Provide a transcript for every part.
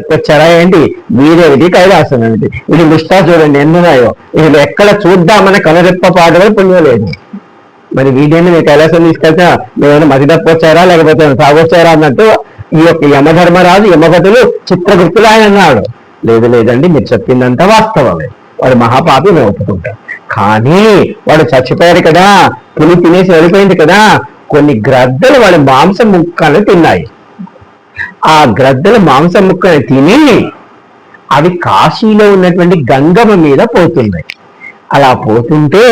వచ్చారా ఏంటి? వీరేమిటి కైలాసం ఏమిటి? ఇది లిస్టా చూడండి ఎన్నున్నాయో? ఇది ఎక్కడ చూద్దామని కనురెప్ప పాటలు పుణ్యం లేదు మరి వీడియోని మీరు కైలాసం తీసుకెళ్తా మేమైనా మతి తప్పొచ్చారా? లేకపోతే సాగొచ్చారా అన్నట్టు ఈ యొక్క యమధర్మరాజు యమగతులు చిత్రగుప్తులు ఆయన అన్నాడు. లేదు లేదండి మీరు చెప్పిందంతా వాస్తవమే. వాడు మహాపాపి మేము ఒప్పుకుంటాం. కానీ వాడు చచ్చిపోయారు కదా పులి తినేసి వెళ్ళిపోయింది కదా కొన్ని గ్రద్దలు వాడి మాంసం ముక్కలు తిన్నాయి. ఆ గ్రద్దల మాంసం ముక్కని తిని అవి కాశీలో ఉన్నటువంటి గంగమ్మ మీద పోతున్నాయి. అలా పోతుంటే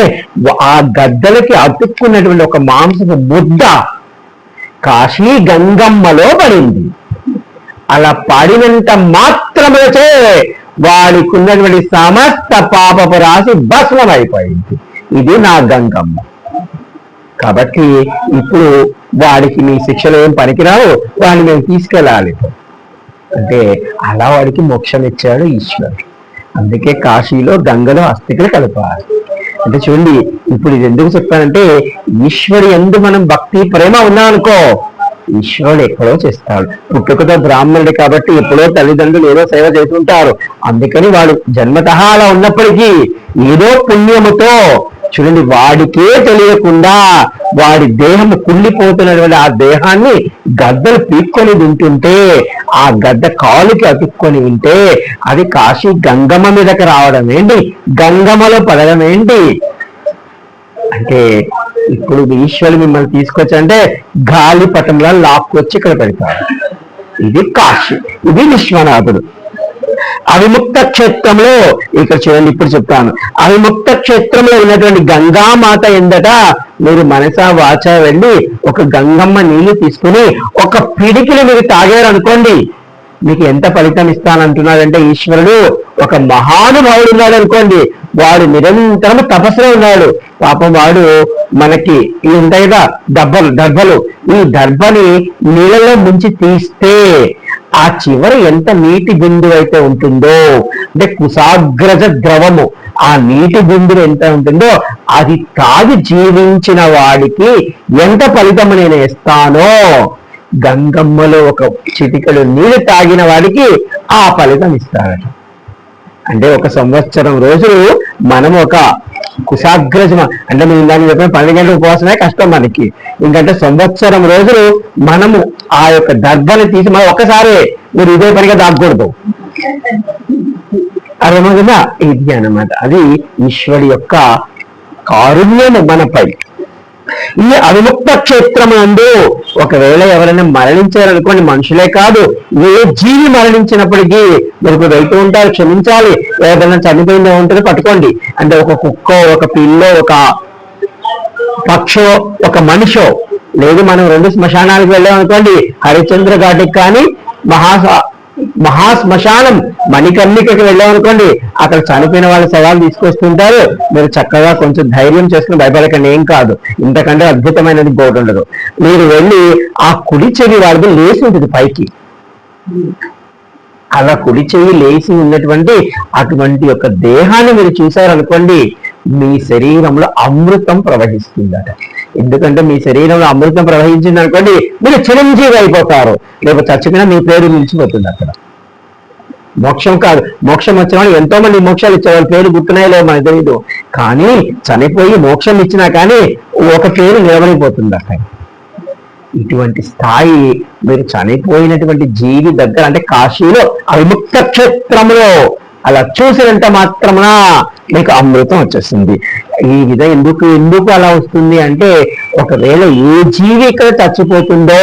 ఆ గద్దలకి అతుక్కున్నటువంటి ఒక మాంసపు ముద్ద కాశీ గంగమ్మలో పడింది. అలా పడినంత మాత్రమే వాడికి ఉన్నటువంటి సమస్త పాపపు రాశి భస్మం అయిపోయింది ఇది నా గంగమ్మ. కాబట్టి ఇప్పుడు వాడికి నీ శిక్షలు ఏం పనికిరావు వాడిని మేము తీసుకెళ్ళాలి. అంటే అలా వాడికి మోక్షం ఇచ్చాడు ఈశ్వరుడు. అందుకే కాశీలో గంగలో అస్థికలు కలపాలి. అంటే చూడండి ఇప్పుడు ఇది ఎందుకు చెప్పానంటే ఈశ్వరు ఎందు మనం భక్తి ప్రేమ ఉన్నామనుకో ఈశ్వరుడు ఎక్కడో చేస్తాడు. పుట్టుకతో బ్రాహ్మణుడు కాబట్టి ఎప్పుడో తల్లిదండ్రులు ఏదో సేవ చేస్తుంటారు. అందుకని వాడు జన్మతః అలా ఉన్నప్పటికీ ఏదో పుణ్యముతో చూడండి వాడికే తెలియకుండా వాడి దేహం కుళ్ళిపోతున్నటువంటి ఆ దేహాన్ని గద్దలు పీక్కొని తింటుంటే ఆ గద్ద కాలుకి అతుక్కొని ఉంటే అది కాశీ గంగమ్మ మీదకి రావడం ఏంటి? గంగమ్మలో పడడం ఏంటి? అంటే ఇప్పుడు ఈశ్వరుడు మిమ్మల్ని తీసుకొచ్చంటే గాలి పటంలో లాక్కొచ్చి ఇక్కడ పెడతారు ఇది కాశీ. ఇది విశ్వనాథుడు. అవిముక్త క్షేత్రంలో ఇక్కడ చూడండి ఇప్పుడు చెప్తాను. అవిముక్త క్షేత్రంలో ఉన్నటువంటి గంగామాత ఎందట? మీరు మనసా వాచ వెళ్ళి ఒక గంగమ్మ నీళ్ళు తీసుకుని ఒక పిడికిలు మీరు తాగారు అనుకోండి మీకు ఎంత ఫలితం ఇస్తానంటున్నాడంటే ఈశ్వరుడు ఒక మహానుభావుడు ఉన్నాడు అనుకోండి వాడు నిరంతరం తపస్సులో ఉన్నాడు. పాపం వాడు మనకి ఇవి ఉంటాయి కదా దర్భలు దర్భలు. ఈ దర్భని నీళ్ళలో ముంచి తీస్తే ఆ చివర ఎంత నీటి బిందువు అయితే ఉంటుందో అంటే కుసాగ్రజ ద్రవము ఆ నీటి బిందువు ఎంత ఉంటుందో అది తాగి జీవించిన వాడికి ఎంత ఫలితం నేను ఇస్తానో గంగమ్మలో ఒక చిటికలు నీళ్ళు తాగిన వాడికి ఆ ఫలితం ఇస్తాడట. అంటే ఒక సంవత్సరం రోజులు మనం ఒక కుశాగ్రజమ అంటే నేను దాన్ని చెప్పిన పన్నెండు గంటల ఉపవాసమే కష్టం మనకి. ఎందుకంటే సంవత్సరం రోజులు మనము ఆ యొక్క దర్భని తీసి మనం ఒక్కసారి మీరు ఇదే పనిగా దాక్కూడదు అర్థమవుతుందా? ఇది అన్నమాట. అది ఈశ్వరుడి యొక్క కారుణ్యము మనపై. ఈ అవిముక్త క్షేత్రం అందు ఒకవేళ ఎవరైనా మరణించారనుకోండి మనుషులే కాదు ఏ జీవి మరణించినప్పటికీ మీరు వెళ్తూ ఉంటారు క్షమించాలి. ఎవరైనా చనిపోయిందో ఉంటుంది పట్టుకోండి. అంటే ఒక కుక్కో ఒక పిల్లో ఒక పక్షో ఒక మనిషో. లేదు మనం రెండు శ్మశానాలకు వెళ్ళాం అనుకోండి హరిశ్చంద్ర ఘాటికి కానీ మహా మహాశ్మశానం మణికర్ణికకి వెళ్ళాం అనుకోండి అక్కడ చనిపోయిన వాళ్ళ శవాలు తీసుకొస్తుంటారు. మీరు చక్కగా కొంచెం ధైర్యం చేసుకుని భయపడకండి ఏం కాదు. ఇంతకంటే అద్భుతమైనది బోర్డు ఉండదు. మీరు వెళ్ళి ఆ కుడి చెవి వాళ్ళది లేచి ఉంటుంది పైకి. అలా కుడి చెవి లేచి ఉన్నటువంటి అటువంటి యొక్క దేహాన్ని మీరు చూశారనుకోండి మీ శరీరంలో అమృతం ప్రవహిస్తుందట. ఎందుకంటే మీ శరీరంలో అమృతం ప్రవహించింది అనుకోండి మీరు చిరంజీవి అయిపోతారు. లేకపోతే చచ్చిపోయినా మీ పేరు నిలిచిపోతుంది అక్కడ. మోక్షం కాదు. మోక్షం వచ్చిన ఎంతో మంది మోక్షాలు ఇచ్చేవాళ్ళు. పేరు గుర్తున్నాయో మనకు తెలియదు కానీ చనిపోయి మోక్షం ఇచ్చినా కానీ ఒక పేరు నిలబడిపోతుంది అక్కడ. ఇటువంటి స్థాయి మీరు చనిపోయినటువంటి జీవి దగ్గర అంటే కాశీలో అవిముక్త క్షేత్రంలో అలా చూసినంత మాత్రమున మీకు అమృతం వచ్చేస్తుంది. ఈ విధంగా ఎందుకు ఎందుకు అలా వస్తుంది అంటే ఒకవేళ ఏ జీవి ఇక్కడ చచ్చిపోతుందో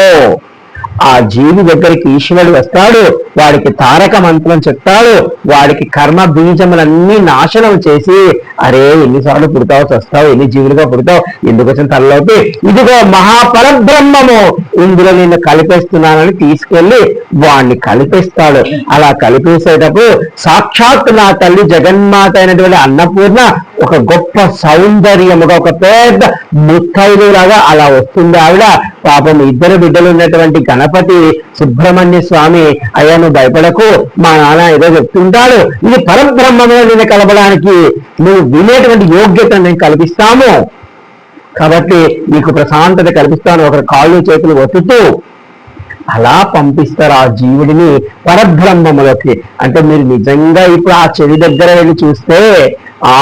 ఆ జీవి దగ్గరికి ఈశ్వరుడు వస్తాడు వాడికి తారక మంత్రం చెప్తాడు వాడికి కర్మ బీజములన్నీ నాశనం చేసి అరే ఎన్నిసార్లు పుడతావు చస్తావు ఎన్ని జీవులుగా పుడతావు ఎందుకు వచ్చిన తలలోకి ఇదిగో మహాపరబ్రహ్మము ఇందులో నేను కలిపేస్తున్నానని తీసుకెళ్ళి వాణ్ణి కలిపేస్తాడు. అలా కలిపేసేటప్పుడు సాక్షాత్ నా తల్లి జగన్మాత అయినటువంటి అన్నపూర్ణ ఒక గొప్ప సౌందర్యముగా ఒక పెద్ద ముత్తైదులాగా అలా వస్తుంది ఆవిడ. పాపం ఇద్దరు బిడ్డలు ఉన్నటువంటి గణపతి సుబ్రహ్మణ్య స్వామి అయ్యాను భయపడకు. మా నాన్న ఏదో చెప్తుంటాడు. ఇది పరబ్రహ్మమే నేను కలపడానికి నువ్వు వినేటువంటి యోగ్యత నేను కల్పిస్తాము. కాబట్టి నీకు ప్రశాంతత కల్పిస్తాను. ఒకరి కాళ్ళు చేతులు ఒత్తుతూ అలా పంపిస్తారు ఆ జీవుడిని పరబ్రహ్మములోకి. అంటే మీరు నిజంగా ఇప్పుడు ఆ చెవి దగ్గర వెళ్ళి చూస్తే ఆ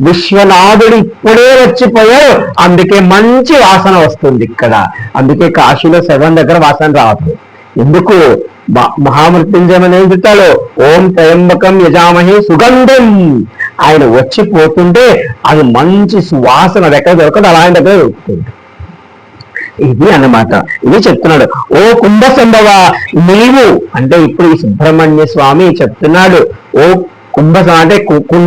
విశ్వనాథుడు ఇప్పుడే వచ్చిపోయాడు. అందుకే మంచి వాసన వస్తుంది ఇక్కడ. అందుకే కాశీలో శవం దగ్గర వాసన రావద్దు ఎందుకు? మ- మహామృత్యుంజయం అనేది చెప్తాడు. ఓం త్రయంబకం యజామహే సుగంధం. ఆయన వచ్చి పోతుంటే అది మంచి సువాసన అది ఎక్కడ దొరకదు అలా ఆయన దగ్గర దొరుకుతుంది. ఇది అన్నమాట. ఇది చెప్తున్నాడు ఓ కుంభ సంభవ నీవు అంటే ఇప్పుడు ఈ సుబ్రహ్మణ్య స్వామి చెప్తున్నాడు ఓ కుంభ అంటే